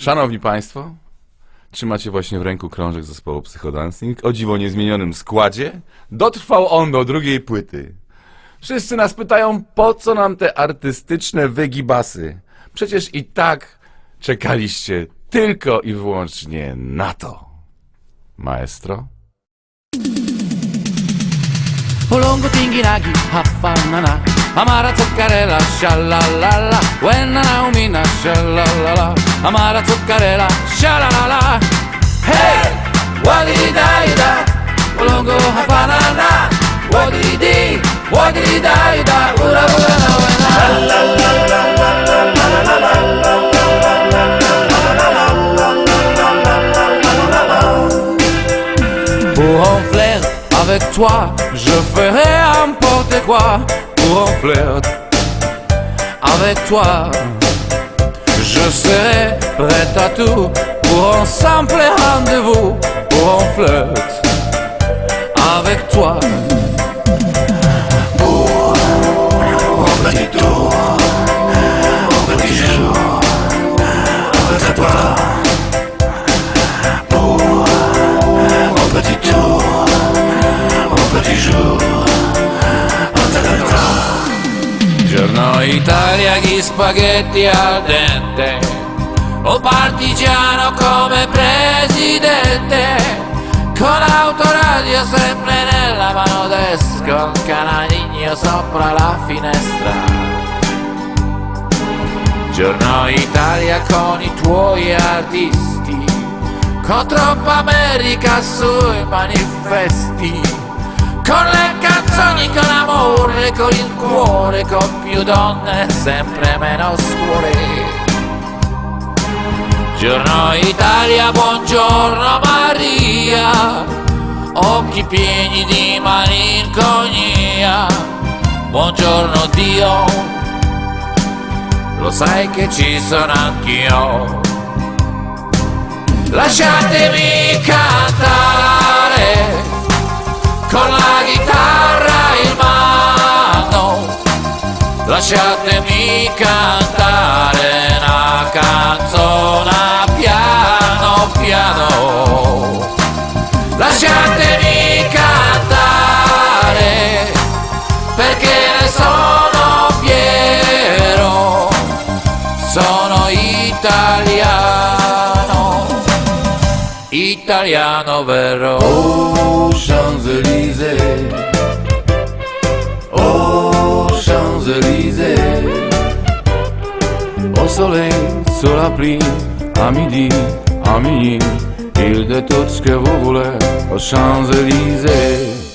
Szanowni Państwo, trzymacie właśnie w ręku krążek zespołu Psychodancing o dziwo niezmienionym składzie. Dotrwał on do drugiej płyty. Wszyscy nas pytają, po co nam te artystyczne wygibasy? Przecież i tak czekaliście tylko i wyłącznie na to. Maestro? Olongo tinginagi, haffanana Amara zuccarella, scialalala When Naumina, scialalala Amara zuccarella, scialala Hey, wadidi Ulongo hafanana. Wadidi di, wadidi dai wena Pour en avec toi, je ferai n'importe quoi pour un flirt avec toi, je serai prêt à tout. Pour un simple rendez-vous, pour un flirt avec toi. Giorno spaghetti al dente O partigiano come presidente Con autoradio sempre nella mano destra Un canaligno sopra la finestra. Giorno Italia con i tuoi artisti Con troppa America sui manifesti con le canzoni, con amore, con il cuore, con più donne, sempre meno scuole. Giorno Italia, buongiorno Maria, occhi pieni di malinconia. Buongiorno Dio, lo sai che ci sono anch'io. Lasciatemi cantare con la chitarra in mano. Lasciatemi cantare italiano vero Aux Champs-Élysées, aux Champs-Élysées, au soleil, sur la pluie, à midi, à minuit, il de tout ce que vous voulez, aux Champs-Élysées.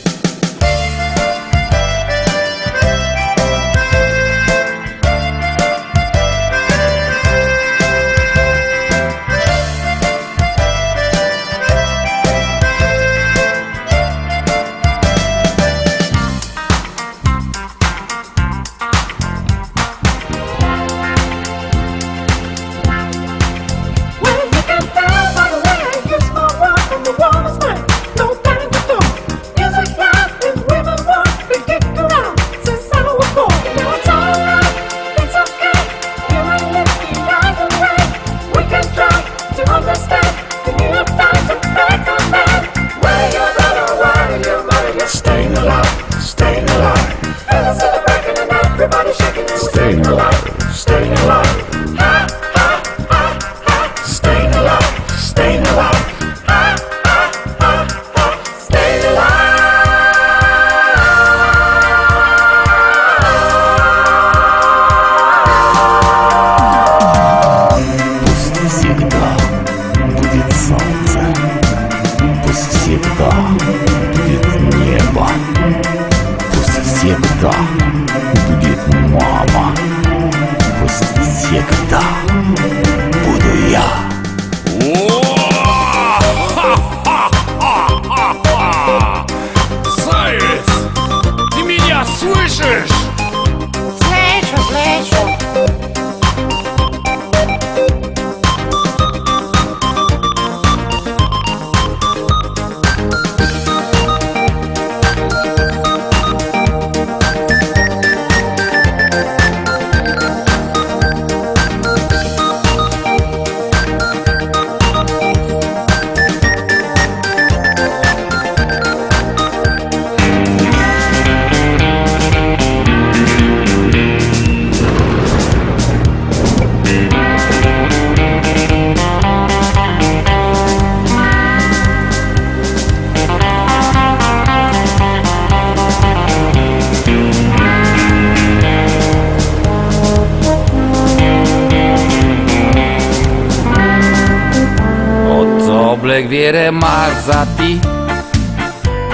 blegwierę Marzati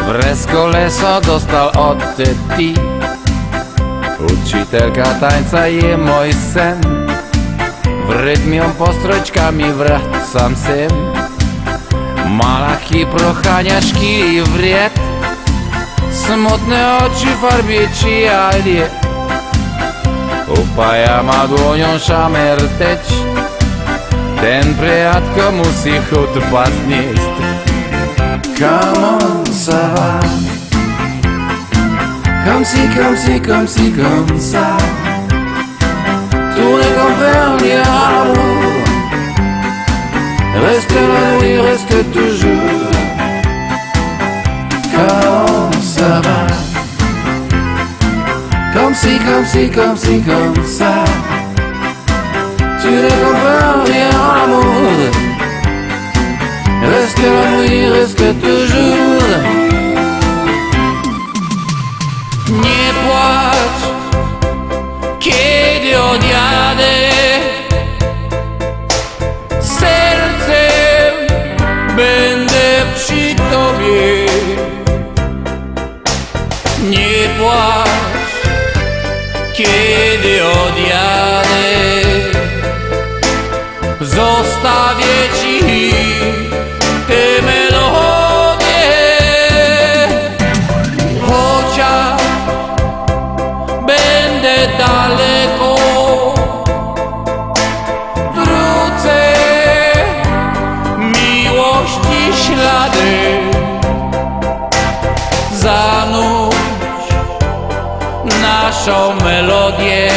Wrez koleso dostal od teti Uczytelka tańca je mój sen. W rytmie postrojczkami wracam sem Malachi prochaniaszki i wriet. Smutne oczy farbie ci alie Upajama dłonią szamerteć T'es prêt à te comme si je te fasse niestre. Car va. Comme si, comme si, comme si, comme ça. T'ouvres qu'on perd, il. Reste la vie, reste toujours. Car ça va. Comme si, comme si, comme si, comme ça. Tu n'es qu'on pas que toujours naszą melodię.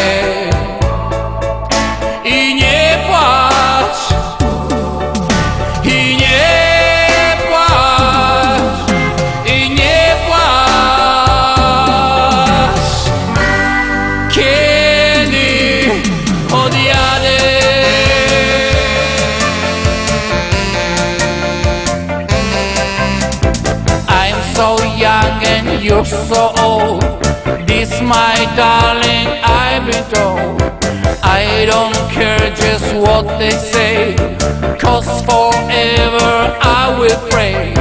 I nie płacz I nie płacz I nie płacz. Kiedy odjadę? I'm so young and you're so old my darling I've been told. I don't care just what they say Cause forever I will pray.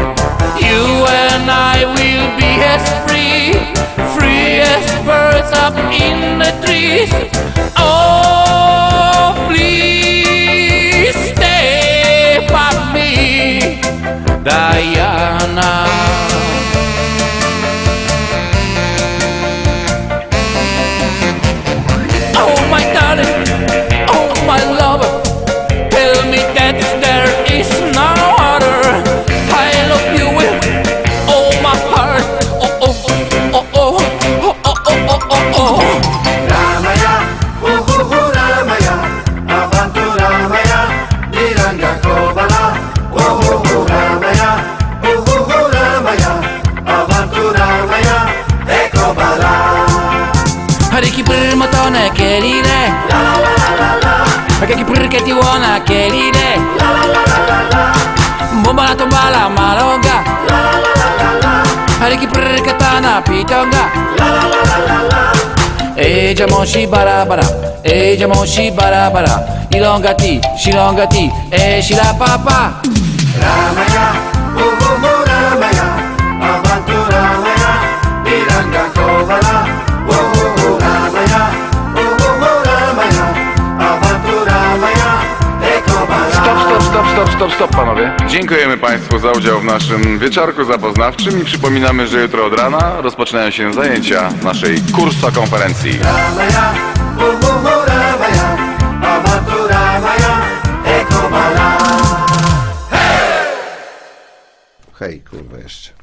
You and I will be as free Free as birds up in the trees. Oh, please stay by me. Diana Madonna che ride. Perché chi pure che ti buona che ride. Bomba la tomba la malonga Hariki pure che tana pitonga. E jamoshi barabara E jamoshi barabara Ilongati, shilongati E la papa Ramaya, oh oh oh Ramaya. Avantu Ramaya. Biranga kovala Stop, stop, stop, stop, panowie. Dziękujemy Państwu za udział w naszym wieczorku zapoznawczym i przypominamy, że jutro od rana rozpoczynają się zajęcia naszej Ramaya, ekobala. Hej, kurwa, jeszcze.